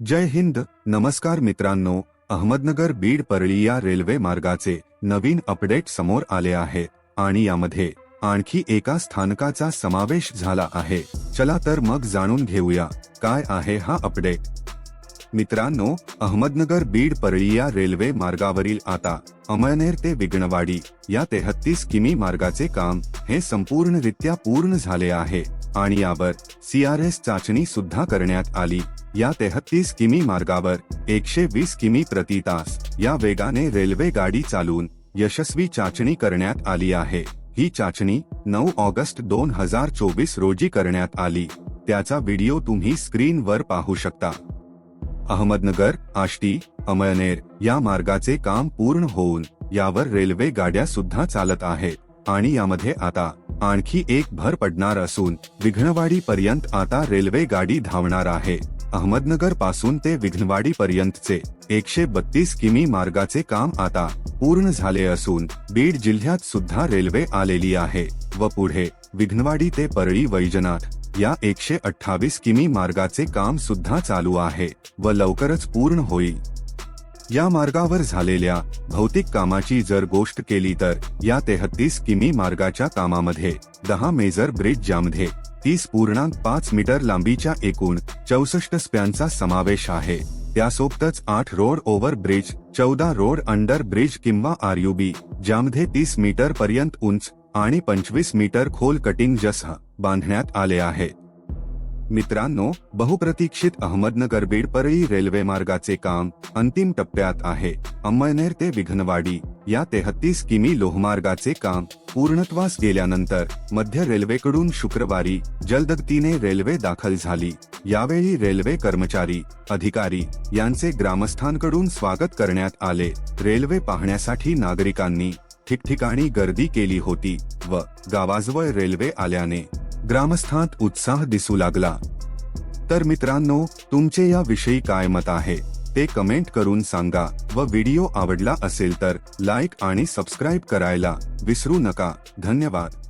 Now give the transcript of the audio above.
जय हिंद. नमस्कार मित्रांनो अहमदनगर बीड परळी या रेल्वे मार्गाचे नवीन अपडेट समोर आले आहे आणि यामध्ये आणखी एका स्थानकाचा समावेश झाला आहे. चला तर मग जाणून घेऊया काय आहे हा अपडेट. मित्रांनो अहमदनगर बीड परळी या रेल्वे मार्गावरील आता अमळनेर ते विघ्नवाडी या तेहत्तीस किमी मार्गाचे काम हे संपूर्णरित्या पूर्ण झाले आहे. आणि यावर सीआरएस चाचणी सुद्धा करण्यात आली. या तेहत्तीस किमी मार्गावर एकशे वीस किमी प्रति तास या वेगाने रेल्वे गाडी चालून यशस्वी चाचणी करण्यात आली आहे. ही चाचणी नऊ ऑगस्ट दोन हजार चोवीस रोजी करण्यात आली. त्याचा व्हिडिओ तुम्ही स्क्रीनवर पाहू शकता. अहमदनगर आष्टी अमळनेर या मार्गाचे काम पूर्ण होऊन यावर रेल्वे गाड्या सुद्धा चालत आहेत. आणि यामध्ये आता आणखी एक भर पडणार असून विघ्नवाडी पर्यंत आता रेल्वे गाडी धावणार आहे. अहमदनगरपासून ते विघ्नवाडी पर्यंतचे एकशे बत्तीस किमी मार्गाचे काम आता पूर्ण झाले असून बीड जिल्ह्यात सुद्धा रेल्वे आलेली आहे व पुढे विघ्नवाडी ते परळी वैजनाथ या एकशे अठ्ठावीस किमी मार्गाचे काम सुद्धा चालू आहे व लवकरच पूर्ण होईल. या मार्गावर झालेल्या भौतिक कामाची जर गोष्ट केली तर या तेहत्तीस किमी मार्गाच्या कामामध्ये दहा मेजर ब्रिज ज्यामध्ये तीस पूर्णांक पाच मीटर लांबीच्या एकूण चौसष्ट स्पॅनचा समावेश आहे. त्यासोबतच आठ रोड ओव्हर ब्रिज चौदा रोड अंडर ब्रिज किंवा आरयूबी ज्यामध्ये तीस मीटर पर्यंत उंच आणि पंचवीस मीटर खोल कटिंग जसह बांधण्यात आले आहेत मित्रांनो बहुप्रतीक्षित अहमदनगर बीड परळी रेल्वे मार्गाचे काम अंतिम टप्प्यात आहे. अंमळनेर ते विघ्नवाडी या तेहत्तीस किमी लोहमार्गाचे काम पूर्णत्वास गेल्यानंतर मध्य रेल्वेकडून शुक्रवारी जलदगतीने रेल्वे दाखल झाली. यावेळी रेल्वे कर्मचारी अधिकारी यांचे ग्रामस्थांकडून स्वागत करण्यात आले. रेल्वे पाहण्यासाठी नागरिकांनी ठिकठिकाणी गर्दी केली होती व गावाजवळ रेल्वे आल्याने ग्रामस्थांत उत्साह दिसू लागला. तर मित्रांनो तुमचे या विषयी काय मत आहे ते कमेंट करून सांगा व व्हिडिओ आवडला असेल तर लाईक आणि सबस्क्राईब करायला विसरू नका. धन्यवाद.